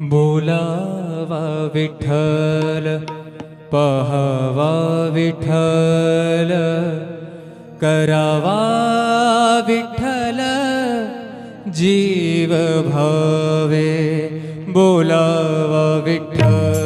बोलावा विठ्ठल पहावा विठ्ठल करावा विठ्ठल जीव भावे बोलावा विठ्ठल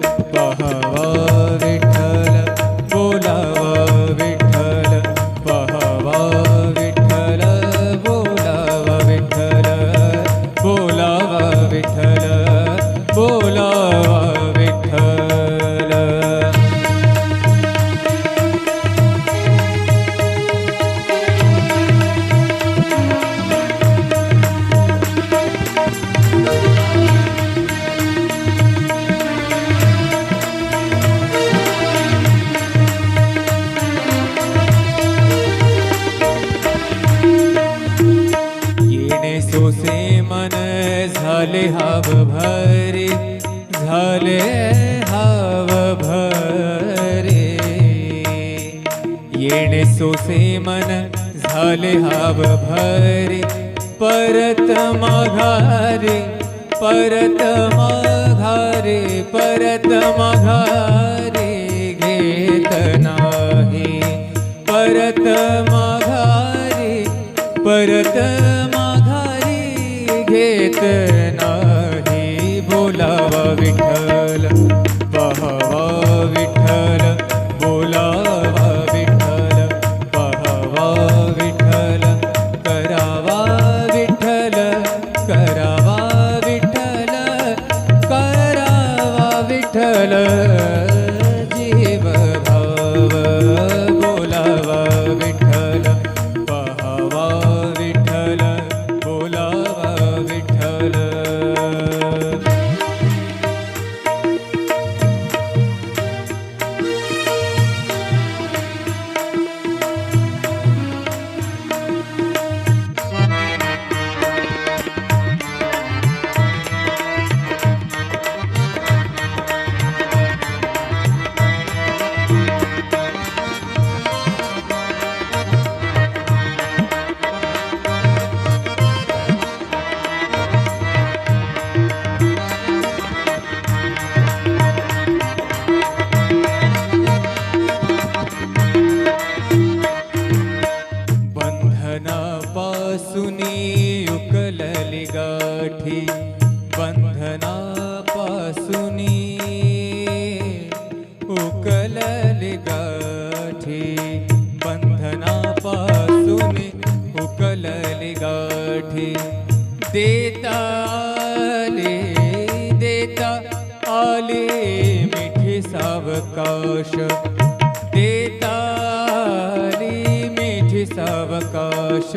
सोसे मन झाले हाव भरे झाले हाव भरे येणे सोसे मन झाले हाव भरे परत माघारे परत माघारे परत माघारे घेत नाही. परत माघारी परत माघारी घेत नाही. आले देता आले मिठी सावकाश देताली मिठी सावकाश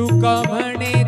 तुका म्हणे